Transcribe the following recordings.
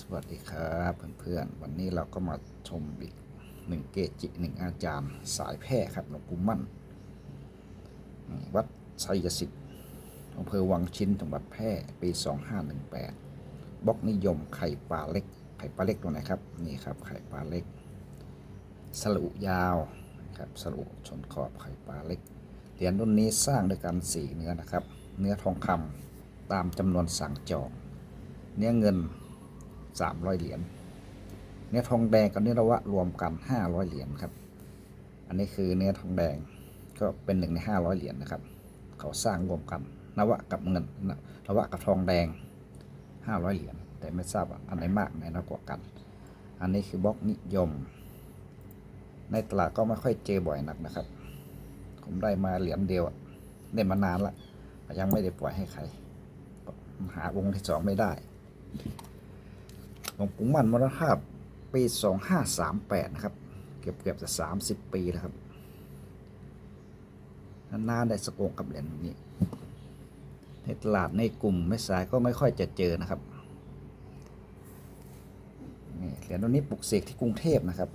สวัสดีครับเพื่อนๆ วันนี้เราก็มาชมอีกหนึ่งเกจิหนึ่งอาจารย์ สายแพร่ครับหลวงปู่มั่น วัดไซยสิทธิ์อำเภอวังชิ้นจังหวัดแพร่ปี 2518บล็อกนิยมไข่ปลาเล็ก ไข่ปลาเล็กตัวไหนครับ นี่ครับไข่ปลาเล็ก สลุยาวครับสลุชนขอบไข่ปลาเล็ก เหรียญรุ่นนี้สร้างด้วยกันสีเนื้อนะครับ เนื้อทองคำตามจำนวนสั่งจอง เนื้อเงิน 300 เหรียญเนื้อทองแดงกับเนื้อระวะรวมกัน 500 เหรียญครับ อันนี้คือเนื้อทองแดงก็เป็นหนึ่งใน 500 เหรียญนะครับ เขาสร้างรวมกันนวะกับเงินนระวะกับทองแดง 500 เหรียญแต่ไม่ทราบว่าอันไหนมากอันไหนน้อยกว่ากัน อันนี้คือบล็อกนิยม ในตลาดก็ไม่ค่อยเจอบ่อยนักนะครับ ผมได้มาเหรียญเดียวได้มานานละยังไม่ได้ปล่อยให้ใคร หาองที่สองไม่ได้ หลวงปู่มั่นมรณภาพปี 2538 นะครับ เกือบเกือบจะ 30 ปีแล้วครับนานๆได้สกงกับเหรียญนี้ ในตลาดในกลุ่มไม่สายก็ไม่ค่อยจะเจอนะครับนี่เหรียญตัวนี้ปลุกเสกที่กรุงเทพนะครับ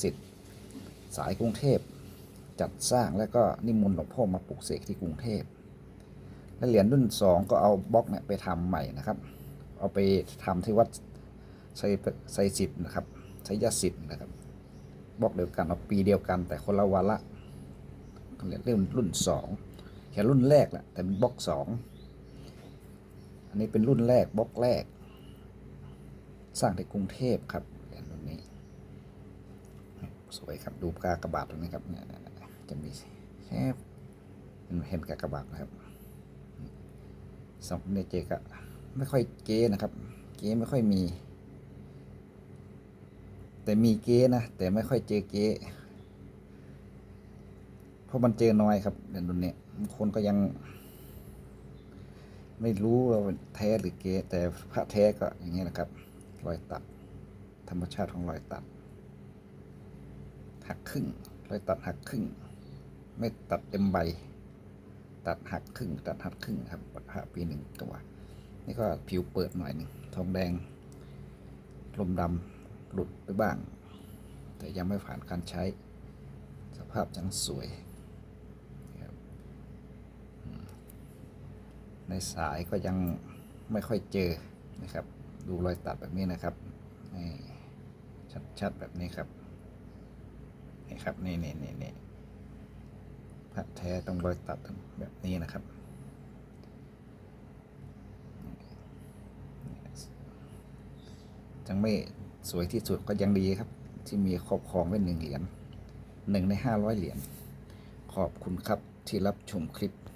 สิทธิ์สายกรุงเทพจัดสร้างแล้วก็นิมนต์หลวงพ่อมาปลุกเสกที่กรุงเทพและเหรียญรุ่นสองก็เอาบล็อกเนี่ยไปทำใหม่นะครับ เอาไปทำที่วัด ไซไซสิทธิ์นะครับไซยสิทธิ์นะครับบล็อกเดียวกันเอาปีเดียวกัน แต่คนละวาระเรียนรุ่นสองแค่รุ่นแรกแหละแต่เป็นบล็อกสองอันนี้เป็นรุ่นแรกบล็อกแรก สร้างในกรุงเทพครับเหรียญรุ่นนี้ สวยครับดูกากระบาดตรงนี้ครับเนี่ยจะมีแค่เห็นกากระบาดนะครับสองเนเจก็ไม่ค่อยเก๊นะครับ เก๊ไม่ค่อยมี แต่มีเก๊นะ แต่ไม่ค่อยเจอเก๊เพราะมันเจอน้อยครับเดี๋ยวนี้คนก็ยัง ไม่รู้ว่าแท้หรือเก๊แต่พระแท้ก็อย่างนี้นะครับ รอยตัด ธรรมชาติของรอยตัด หักครึ่ง รอยตัดหักครึ่ง ไม่ตัดเต็มใบ ตัดหักครึ่ง ตัดหักครึ่งครับพระปีหนึ่งตัวนี่ก็ผิวเปิดหน่อยหนึ่งทองแดงลมดำ หลุดไปบ้าง แต่ยังไม่ผ่านการใช้ สภาพยังสวย ในสายก็ยังไม่ค่อยเจอนะครับ ดูรอยตัดแบบนี้นะครับชัดๆแบบนี้ครับนี่ครับนี่นี่นี่นี่พระแท้ต้องรอยตัดแบบนี้นะครับจังไม่ สวยที่สุดก็ยังดีครับ ที่มีครอบครองไว้หนึ่งเหรียญหนึ่งในห้าร้อยเหรียญขอบคุณครับที่รับชมคลิป